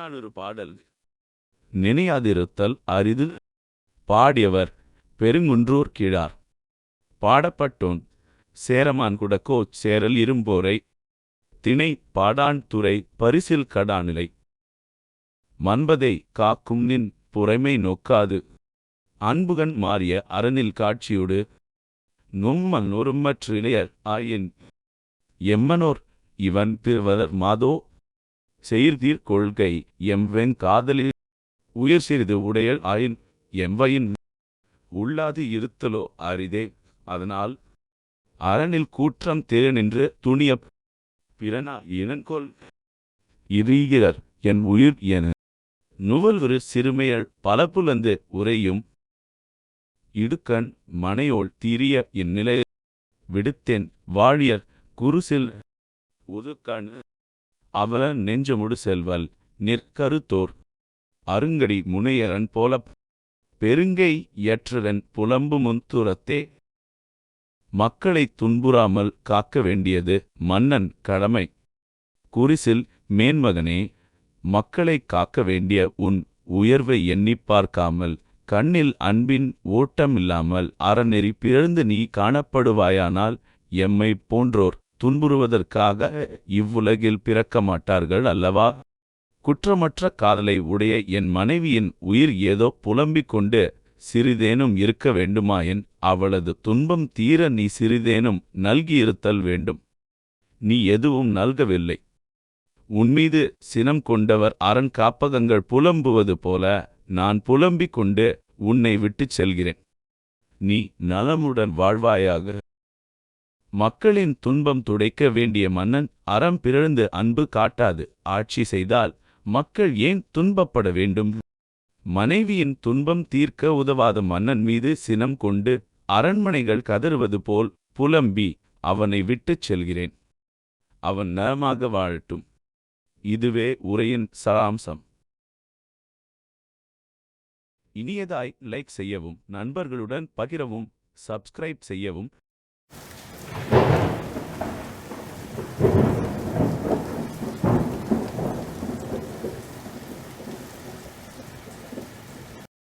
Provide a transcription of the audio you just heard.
புறநானூறு பாடல். நினையாதிருத்தல் அரிது. பாடியவர் பெருங்குன்றூர் கிழார். பாடப்பட்டோன் சேரமான் குடக்கோ சேரல் இரும்போரை. திணை பாடான் துறை பரிசில் கடாநிலை. மன்பதை காக்கும் நின் புறைமை நோக்காது. அன்புகன் மாறிய அரணில் காட்சியோடு. நும்மன் ஒருமற்று ஆயின். எம்மனோர் இவன் பிறவலர் மாதோ செயிர்தீர் கொள்கை. எம்வெங் காதலில் உயிர் சிறிது உடையல் ஆயின் எம்வையின் உள்ளாது இருத்தலோ அரிதே. அதனால் அறனில் கூற்றம் தேனின்று துணிய பிறனா இனங்கொல் இரீகிறர் என் உயிர் என நுவல்வரு சிறுமையள் பலப்புலந்து உரையும் இடுக்கண் மனையோள் தீரிய இந்நிலை விடுத்தேன். வாழியர் குருசில் உதுக்கண் அவல நெஞ்சமுடு செல்வல் நிற்கருத்தோர் அருங்கடி முனையரன் போலப் பெருங்கை இயற்றுதன் புலம்பு முன்துரத்தே. மக்களைத் துன்புறாமல் காக்க வேண்டியது மன்னன் கடமை. குரிசில் மேன்மகனே மக்களைக் காக்க வேண்டிய உன் உயர்வை எண்ணிப் பார்க்காமல் கண்ணில் அன்பின் ஓட்டமில்லாமல் அறநெறி பிறந்து நீ காணப்படுவாயானால் எம்மை போன்றோர் துன்புறுவதற்காக இவ்வுலகில் பிறக்க மாட்டார்கள் அல்லவா? குற்றமற்ற காதலை உடைய என் மனைவியின் உயிர் ஏதோ புலம்பிக் கொண்டு சிறிதேனும் இருக்க வேண்டுமாயின் அவளது துன்பம் தீர நீ சிறிதேனும் நல்கியிருத்தல் வேண்டும். நீ எதுவும் நல்கவில்லை. உன்மீது சினம் கொண்டவர் அரண் காப்பகங்கள் புலம்புவது போல நான் புலம்பிக் கொண்டு உன்னை விட்டுச் செல்கிறேன். நீ நலமுடன் வாழ்வாயாக மக்களின் துன்பம் துடைக்க வேண்டிய மன்னன் அறம் பிறழ்ந்து அன்பு காட்டாது. ஆட்சி செய்தால் மக்கள் ஏன் துன்பப்பட வேண்டும்? மனைவியின் துன்பம் தீர்க்க உதவாத மன்னன் மீது சினம் கொண்டு அரண்மனைகள் கதறுவது போல் புலம்பி அவனை விட்டுச் செல்கிறேன். அவன் நலமாக வாழட்டும். இதுவே உரையின் சராம்சம். இனியதாய் லைக் செய்யவும் நண்பர்களுடன் பகிரவும் சப்ஸ்கிரைப் செய்யவும்